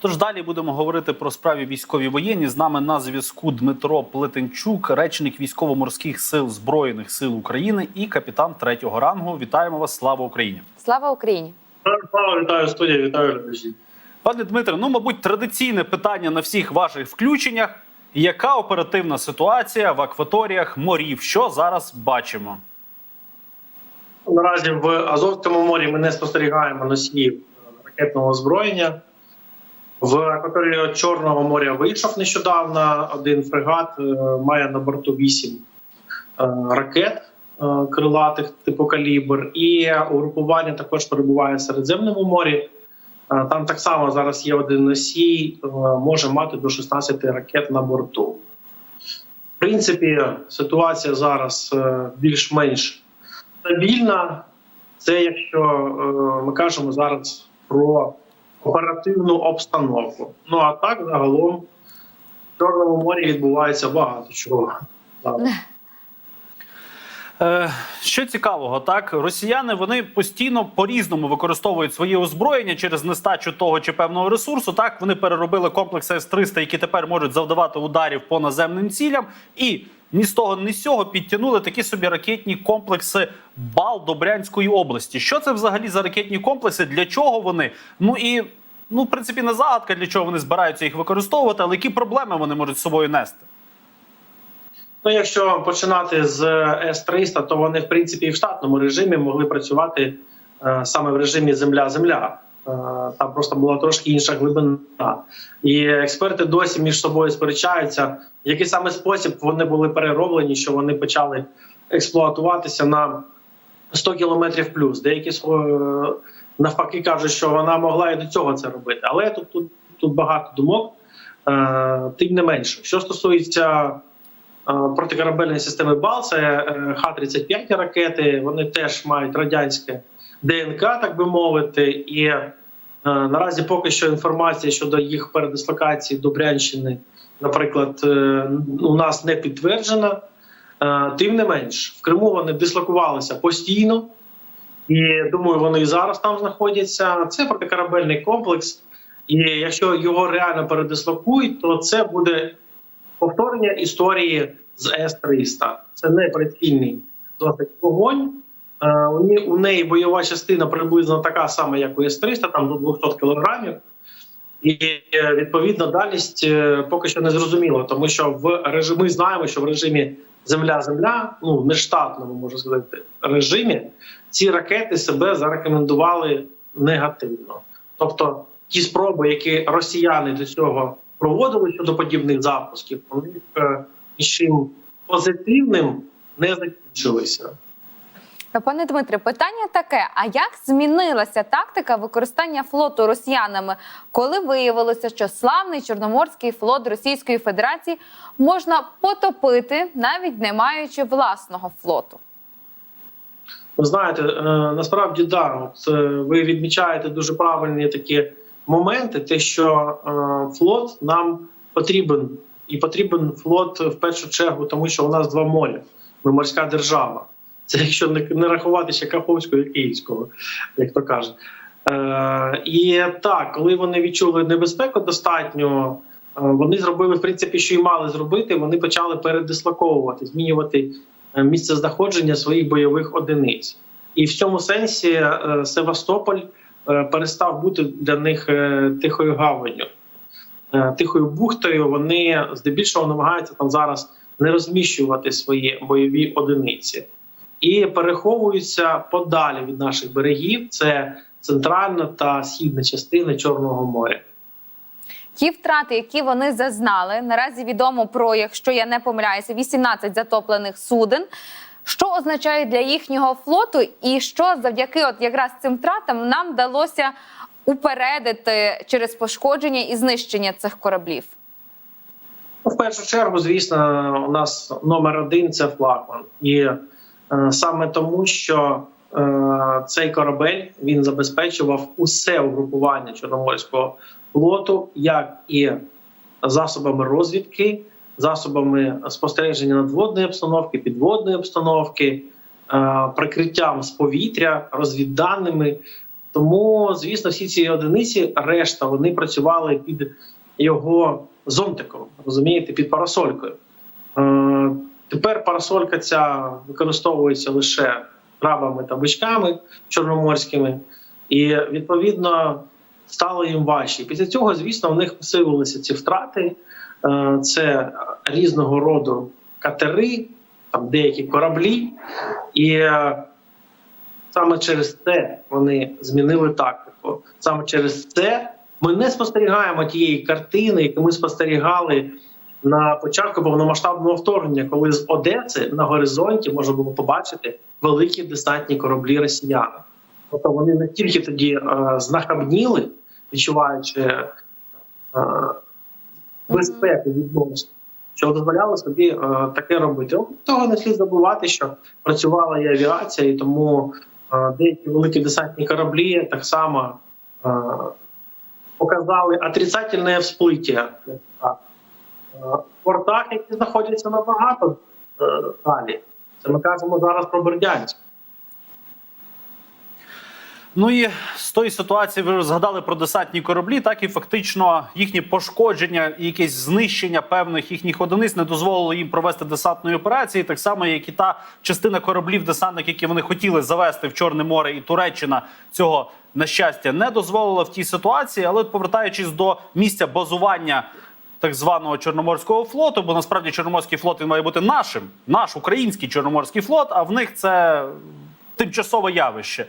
Тож далі будемо говорити про справі військові воєнні. З нами на зв'язку Дмитро Плетенчук, речник військово-морських сил збройних сил України і капітан третього рангу. Вітаємо вас! Слава Україні! Слава Україні! Слава, вітаю студія, вітаю глядачі. Пане Дмитре, ну мабуть, традиційне питання на всіх ваших включеннях. Яка оперативна ситуація в акваторіях морів? Що зараз бачимо? Наразі в Азовському морі ми не спостерігаємо носіїв е, ракетного озброєння. В акваторії Чорного моря вийшов нещодавно один фрегат, е, має на борту 8 ракет е, крилатих типу калібр. І угрупування також перебуває в Середземному морі. Е, Там так само зараз є один носій, е, може мати до 16 ракет на борту. В принципі, ситуація зараз е, більш-менш стабільна. Це якщо е, ми кажемо зараз про оперативну обстановку. Ну а так загалом в Чорному морі відбувається багато чого. Е, що цікавого, так росіяни вони постійно по-різному використовують своє озброєння через нестачу того чи певного ресурсу. Так вони переробили комплекси С-300, які тепер можуть завдавати ударів по наземним цілям, і ні з того, ні з цього підтягнули такі собі ракетні комплекси Бал до Брянської області. Що це взагалі за ракетні комплекси? Для чого вони? Ну і ну, в принципі, не загадка, для чого вони збираються їх використовувати, але які проблеми вони можуть з собою нести. Ну, якщо починати з С-300, то вони в принципі і в штатному режимі могли працювати е, саме в режимі земля-земля. Е, там просто була трошки інша глибина. І експерти досі між собою сперечаються, в який саме спосіб вони були перероблені, що вони почали експлуатуватися на 100 кілометрів плюс. Деякі е, навпаки кажуть, що вона могла і до цього це робити. Але тут, тут, тут багато думок. Е, Тим не менше, що стосується протикорабельної системи БАЛ, це е, Х-35 ракети. Вони теж мають радянське ДНК, так би мовити, і наразі поки що інформація щодо їх передислокації до Брянщини, наприклад, е, у нас не підтверджена. Е, Тим не менш, в Криму вони дислокувалися постійно, і думаю, вони і зараз там знаходяться. Це протикорабельний комплекс. І якщо його реально передислокують, то це буде повторення історії з С-300. Це не прицільний досить вогонь. Е, У неї- бойова частина приблизно така сама, як у С-300, там до 200 кілограмів. І е, відповідно дальність е, поки що не зрозуміло, тому що в режимі ми знаємо, що в режимі Земля-Земля, ну нештатному можна сказати, режимі, ці ракети себе зарекомендували негативно. Тобто, ті спроби, які росіяни до цього проводили щодо подібних запусків, вони нічим позитивним не закінчилися. Пане Дмитре, питання таке: а як змінилася тактика використання флоту росіянами, коли виявилося, що славний Чорноморський флот Російської Федерації можна потопити, навіть не маючи власного флоту? Ви знаєте, е, насправді да, е, ви відмічаєте дуже правильні такі моменти, те, що е, флот нам потрібен, і потрібен флот в першу чергу, тому що у нас два моря. Ми морська держава. Це якщо не, не рахувати ще Каховського і Київського, як то кажуть. Е, і так, коли вони відчули небезпеку достатньо, е, вони зробили в принципі, що і мали зробити. Вони почали передислоковувати, змінювати е, місце знаходження своїх бойових одиниць. І в цьому сенсі е, Севастополь перестав бути для них тихою гаванню, тихою бухтою. Вони здебільшого намагаються там зараз не розміщувати свої бойові одиниці і переховуються подалі від наших берегів. Це центральна та східна частина Чорного моря. Ті втрати, які вони зазнали, наразі відомо про, якщо я не помиляюся, 18 затоплених суден. Що означає для їхнього флоту, і що завдяки от якраз цим втратам нам вдалося упередити через пошкодження і знищення цих кораблів? Ну, в першу чергу, звісно, у нас номер один це флагман, і саме тому, що е, цей корабель він забезпечував усе угрупування Чорноморського флоту, як і засобами розвідки, засобами спостереження надводної обстановки, підводної обстановки, е, прикриттям з повітря, розвідданими. Тому, звісно, всі ці одиниці, решта, вони працювали під його зонтиком, розумієте, під парасолькою. Тепер парасолька ця використовується лише крабами та бичками чорноморськими, і відповідно стало їм важче. Після цього, звісно, у них посилилися ці втрати. Е, Це різного роду катери, там деякі кораблі, і е, саме через це вони змінили тактику. Саме через це ми не спостерігаємо тієї картини, яку ми спостерігали на початку повномасштабного вторгнення, коли з Одеси на горизонті можна було побачити великі десантні кораблі росіян. Тобто вони не тільки тоді е, знахабніли, відчуваючи е, безпеку відносно, що дозволяли собі е, таке робити. От Того не слід забувати, що працювала і авіація, і тому е, деякі великі десантні кораблі так само е, показали отрицательне всплиття. Портах, які знаходяться набагато е, далі. Це ми кажемо зараз про Бердянськ. Ну і з тої ситуації ви згадали про десантні кораблі, так і фактично їхні пошкодження і якесь знищення певних їхніх одиниць не дозволило їм провести десантної операції. Так само, як і та частина кораблів десантних, які вони хотіли завести в Чорне море, і Туреччина цього на щастя не дозволила в тій ситуації. Але повертаючись до місця базування. Так званого Чорноморського флоту, бо насправді Чорноморський флот він має бути нашим, наш український Чорноморський флот, а в них це тимчасове явище.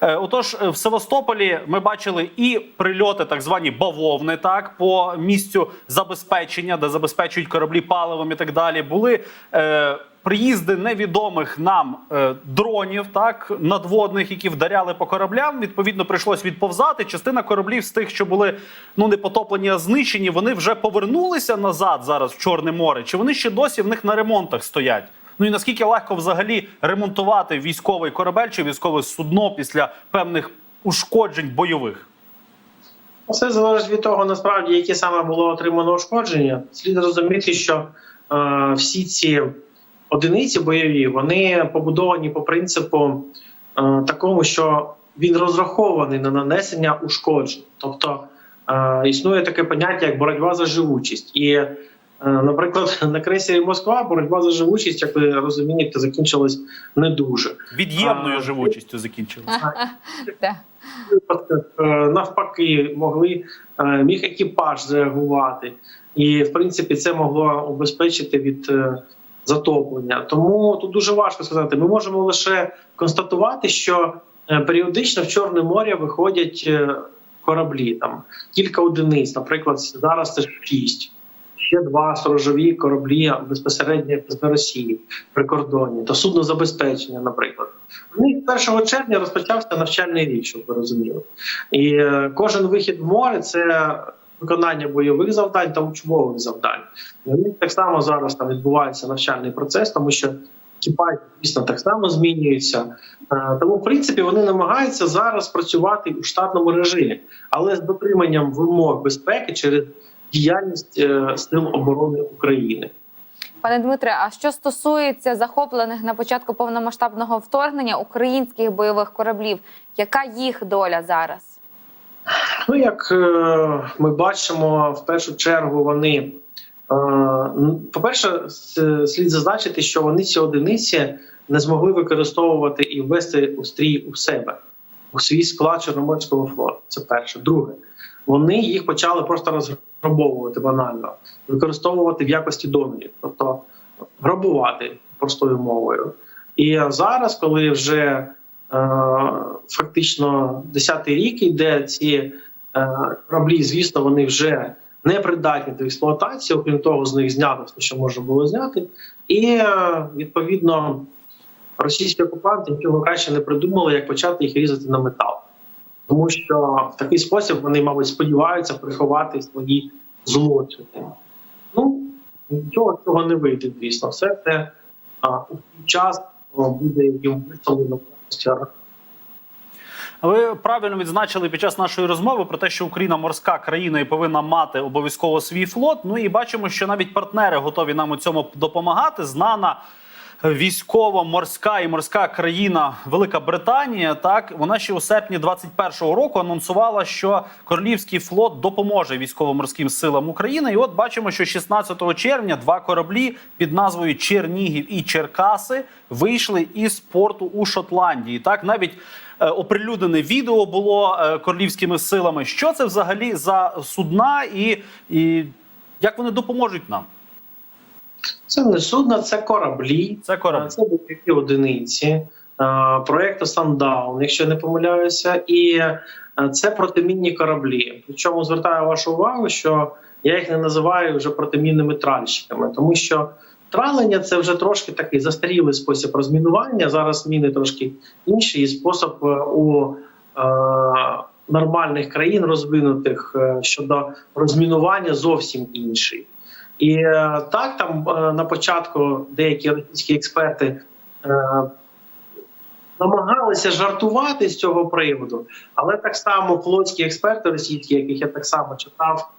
Е, Отож, е, в Севастополі ми бачили і прильоти, так звані бавовни, так по місцю забезпечення, де забезпечують кораблі паливом і так далі. Були е, приїзди невідомих нам е, дронів, так надводних, які вдаряли по кораблям. Відповідно, прийшлось відповзати. Частина кораблів з тих, що були ну не потоплені, а знищені, вони вже повернулися назад зараз в Чорне море. Чи вони ще досі в них на ремонтах стоять? Ну і наскільки легко взагалі ремонтувати військовий корабель чи військове судно після певних ушкоджень бойових? Все залежить від того, насправді, яке саме було отримано ушкодження. Слід розуміти, що е, всі ці одиниці бойові вони побудовані по принципу е, такому, що він розрахований на нанесення ушкоджень. Тобто е, існує таке поняття, як боротьба за живучість. І, наприклад, на крейсері Москва боротьба за живучість, як ви розумієте, закінчилась не дуже. Від'ємною А, живучістю випадках е, навпаки могли е, міг екіпаж зреагувати, і в принципі це могло обезпечити від е, затоплення. Тому тут дуже важко сказати. Ми можемо лише констатувати, що е, періодично в Чорне море виходять е, кораблі, там кілька одиниць. Наприклад, зараз це шість. Ще два сторожові кораблі безпосередньо з Росії при кордоні, то судно забезпечення, наприклад. У них 1 червня розпочався навчальний рік, щоб ви розуміли. І е, кожен вихід в море це виконання бойових завдань та учбових завдань. У них так само зараз там відбувається навчальний процес, тому що екіпаж, звісно, так само змінюється. Е, Тому, в принципі, вони намагаються зараз працювати у штатному режимі, але з дотриманням вимог безпеки через діяльність е, Сил оборони України. Пане Дмитре, а що стосується захоплених на початку повномасштабного вторгнення українських бойових кораблів, яка їх доля зараз? Ну, як е, ми бачимо, в першу чергу вони. е, ну, По-перше, слід зазначити, що вони ці одиниці не змогли використовувати і ввести у стрій у себе, у свій склад Чорноморського флоту. Це перше. Друге, вони їх почали просто розграбовувати банально, використовувати в якості донорів, тобто грабувати простою мовою. І зараз, коли вже е, фактично 10-й рік йде ці е, кораблі, звісно, вони вже не придатні до експлуатації, окрім того, з них знято все, що можна було зняти. І е, відповідно російські окупанти нічого краще не придумали, як почати їх різати на метал. Тому що в такий спосіб вони, мабуть, сподіваються приховати свої злочини. Ну, нічого цього не вийде, звісно. Все це а, у час буде їм виставлено повністю Ви правильно відзначили під час нашої розмови про те, що Україна морська країна і повинна мати обов'язково свій флот. Ну і бачимо, що навіть партнери готові нам у цьому допомагати. Знана військово-морська і морська країна Велика Британія, так вона ще у серпні 21-го року анонсувала, що Королівський флот допоможе військово-морським силам України. І от бачимо, що 16 червня два кораблі під назвою Чернігів і Черкаси вийшли із порту у Шотландії. Так навіть е, оприлюднене відео було е, королівськими силами. Що це взагалі за судна, і, і як вони допоможуть нам? Це не судна, це кораблі. Це кораблі. Це бойові одиниці проєкту Сандаун, якщо не помиляюся, і це протимінні кораблі. Причому звертаю вашу увагу, що я їх не називаю вже протимінними тральщиками, тому що тралення це вже трошки такий застарілий спосіб розмінування. Зараз міни трошки інший і спосіб е, у е, нормальних країн розвинутих е, щодо розмінування зовсім інший. І е, так там е, на початку деякі російські експерти е, намагалися жартувати з цього приводу, але так само флотські експерти російські, яких я так само читав,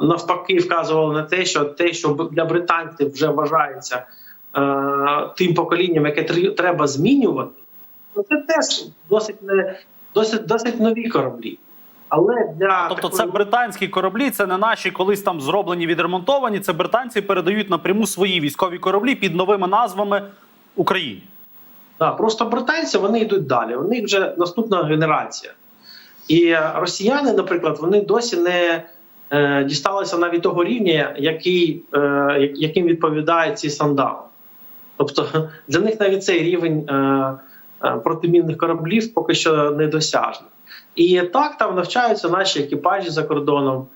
навпаки вказували на те, що те, що для британців вже вважається тим поколінням, яке треба змінювати, ну це теж досить не досить досить нові кораблі. Але для Тобто такої- це британські кораблі, це не наші колись там зроблені, відремонтовані. Це британці передають напряму свої військові кораблі під новими назвами Україні. Да, просто британці вони йдуть далі. У них вже наступна генерація. І росіяни, наприклад, вони досі не е, дісталися навіть того рівня, який, е, яким відповідає ці сандали. Тобто для них навіть цей рівень е, е, протимінних кораблів поки що недосяжний. І так там навчаються наші екіпажі за кордоном,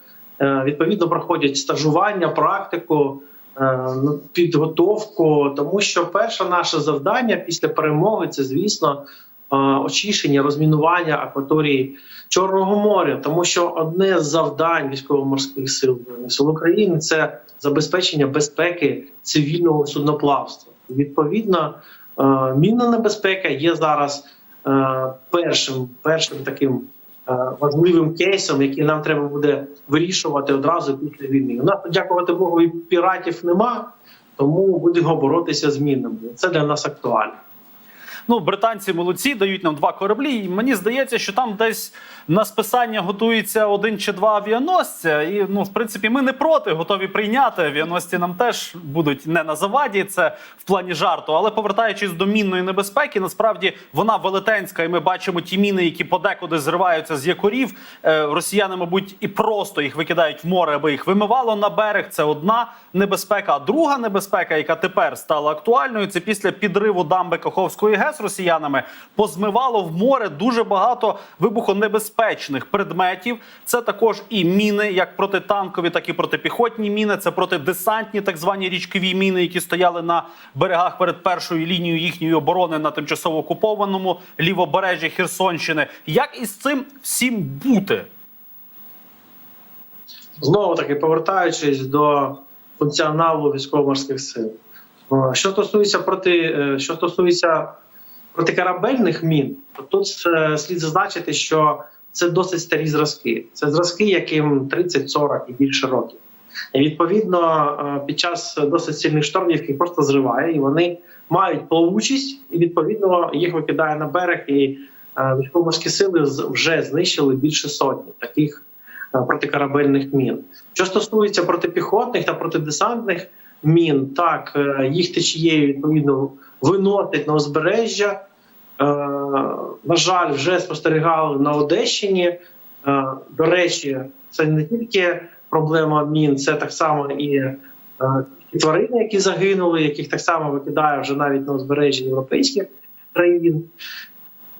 е, відповідно проходять стажування, практику, е, ну, підготовку, тому що перше наше завдання після перемоги це, звісно, е, очищення, розмінування акваторії Чорного моря, тому що одне з завдань військово-морських сил сил України це забезпечення безпеки цивільного судноплавства. Відповідно, мінна небезпека є зараз першим, першим таким е, важливим кейсом, який нам треба буде вирішувати одразу після війни. У нас, дякувати Богу, і піратів нема, тому будемо боротися з мінами. Це для нас актуально. Ну, британці молодці, дають нам два кораблі. І мені здається, що там десь на списання готується один чи два авіаносця. І ну, в принципі, ми не проти, готові прийняти. Авіаносці нам теж будуть не на заваді. Це в плані жарту. Але повертаючись до мінної небезпеки, насправді вона велетенська, і ми бачимо ті міни, які подекуди зриваються з якорів. Е, росіяни, мабуть, і просто їх викидають в море, аби їх вимивало на берег. Це одна небезпека. А друга небезпека, яка тепер стала актуальною, це після підриву дамби Каховської ГЕС росіянами позмивало в море дуже багато вибухонебезпечних предметів. Це також і міни, як протитанкові, так і протипіхотні міни. Це протидесантні, так звані річкові міни, які стояли на берегах перед першою лінією їхньої оборони на тимчасово окупованому лівобережжі Херсонщини. Як із цим всім бути? Знову таки повертаючись до функціоналу військово-морських сил. Що стосується проти е, що стосується протикорабельних мін, то тут слід зазначити, що це досить старі зразки. Це зразки, яким 30-40 і більше років. І відповідно, е, під час досить сильних штормів їх просто зриває, і вони мають плавучість, і відповідно їх викидає на берег. І е, військово-морські сили вже знищили більше сотні таких е, протикорабельних мін. Що стосується протипіхотних та протидесантних мін, так їх течією відповідно виносять на узбережжя. Е, На жаль, вже спостерігали на Одещині. Е, До речі, це не тільки проблема мін, це так само і е, тварини, які загинули, яких так само викидає вже навіть на узбережжі європейських країн.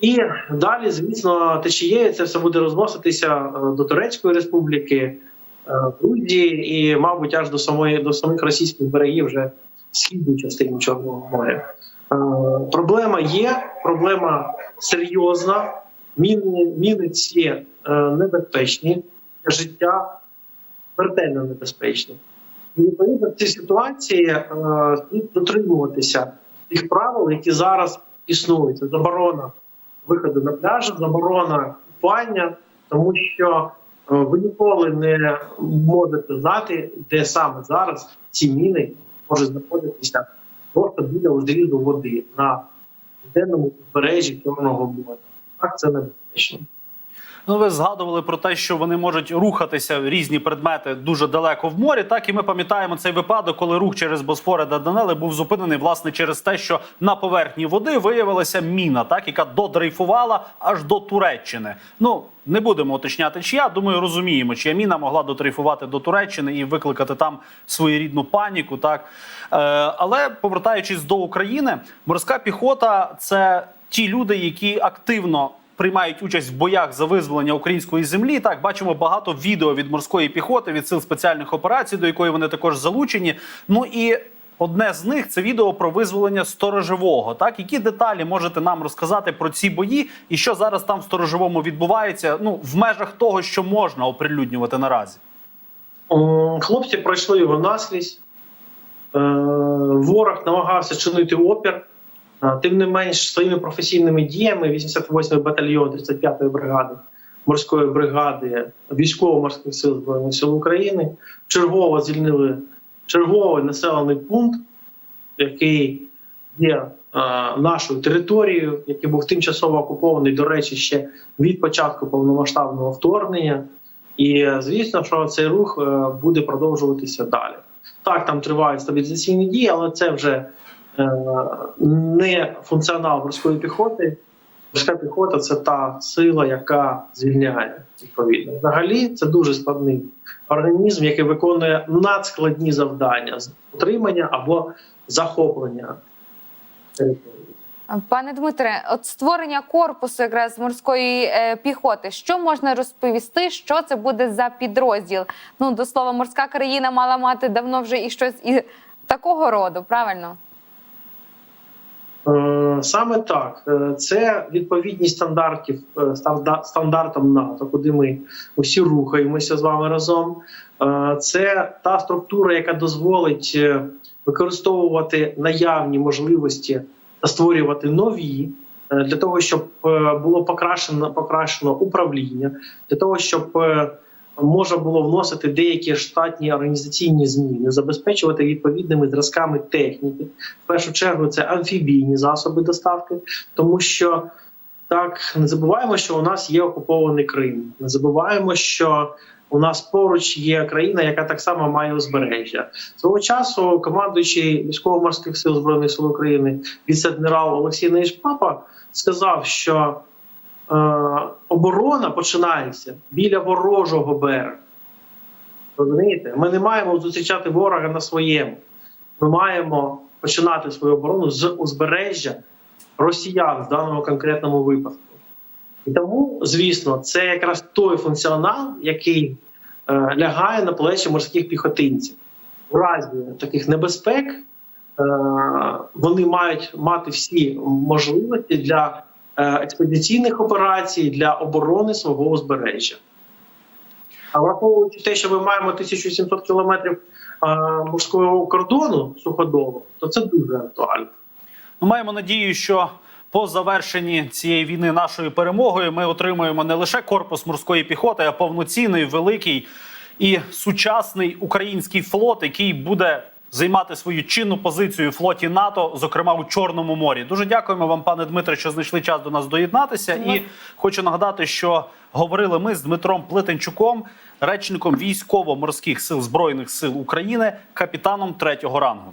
І далі, звісно, течією це все буде розноситися до Турецької республіки, Грузії і, мабуть, аж до самої до самих російських берегів вже східній частині Чорного моря. Е, Проблема є, проблема серйозна. Міни, міни ці е, небезпечні життя, смертельно небезпечні. І відповідно в цій ситуації е, слід дотримуватися тих правил, які зараз існують. Заборона виходу на пляж, заборона купання, тому що ви ніколи не можете знати, де саме зараз ці міни можуть знаходитися просто біля узрізу води на південному узбережжі Чорного моря. Так це небезпечно. Ну, ви згадували про те, що вони можуть рухатися різні предмети дуже далеко в морі. Так і ми пам'ятаємо цей випадок, коли рух через Босфори та Данели був зупинений власне через те, що на поверхні води виявилася міна, так яка додрейфувала аж до Туреччини. Ну не будемо уточняти, чия. Думаю, розуміємо, чия міна могла додрейфувати до Туреччини і викликати там своєрідну паніку. Так е, але повертаючись до України, морська піхота це ті люди, які активно приймають участь в боях за визволення української землі. Так бачимо багато відео від морської піхоти, від сил спеціальних операцій, до якої вони також залучені. Ну і одне з них це відео про визволення сторожевого. Так, які деталі можете нам розказати про ці бої і що зараз там в сторожовому відбувається? Ну в межах того, що можна оприлюднювати наразі. Хлопці пройшли його наскрізь. Е, Ворог намагався чинити опір. Тим не менш, своїми професійними діями 88-й батальйон 35-ї бригади морської бригади військово-морських сил Збройних сил України чергово звільнили черговий населений пункт, який є нашою територією, який був тимчасово окупований, до речі, ще від початку повномасштабного вторгнення. І звісно, що цей рух е, буде продовжуватися далі. Так, там тривають стабілізаційні дії, але це вже не функціонал морської піхоти. Морська піхота це та сила, яка звільняє відповідно. Взагалі, це дуже складний організм, який виконує надскладні завдання з утримання або захоплення території. Пане Дмитре, от створення корпусу якраз морської е, піхоти, що можна розповісти, що це буде за підрозділ? Ну до слова, морська країна мала мати давно вже і щось і такого роду, правильно? Е, Саме так, Е, це відповідність стандартів е, стандартам НАТО, куди ми усі рухаємося з вами разом. Це та структура, яка дозволить використовувати наявні можливості та створювати нові. Для того щоб було покращено покращено управління, для того щоб можна було вносити деякі штатні організаційні зміни, забезпечувати відповідними зразками техніки. В першу чергу це амфібійні засоби доставки, тому що так не забуваємо, що у нас є окупований Крим. Не забуваємо, що у нас поруч є країна, яка так само має узбережжя. Свого часу командуючий військово-морських сил збройних сил України віце-адмірал Олексій Нейшпапа сказав, що е, оборона починається біля ворожого берега. Розумієте, ми не маємо зустрічати ворога на своєму. Ми маємо починати свою оборону з узбережжя росіян в даному конкретному випадку. І тому, звісно, це якраз той функціонал, який е, лягає на плечі морських піхотинців. У разі таких небезпек е, вони мають мати всі можливості для експедиційних операцій, для оборони свого узбережжя. А враховуючи те, що ми маємо 1700 кілометрів е, морського кордону суходолу, то це дуже актуально. Ми маємо надію, що по завершенні цієї війни нашою перемогою ми отримаємо не лише корпус морської піхоти, а повноцінний, великий і сучасний український флот, який буде займати свою чинну позицію у флоті НАТО, зокрема у Чорному морі. Дуже дякуємо вам, пане Дмитре, що знайшли час до нас доєднатися. І хочу нагадати, що говорили ми з Дмитром Плетенчуком, речником військово-морських сил збройних сил України, капітаном третього рангу.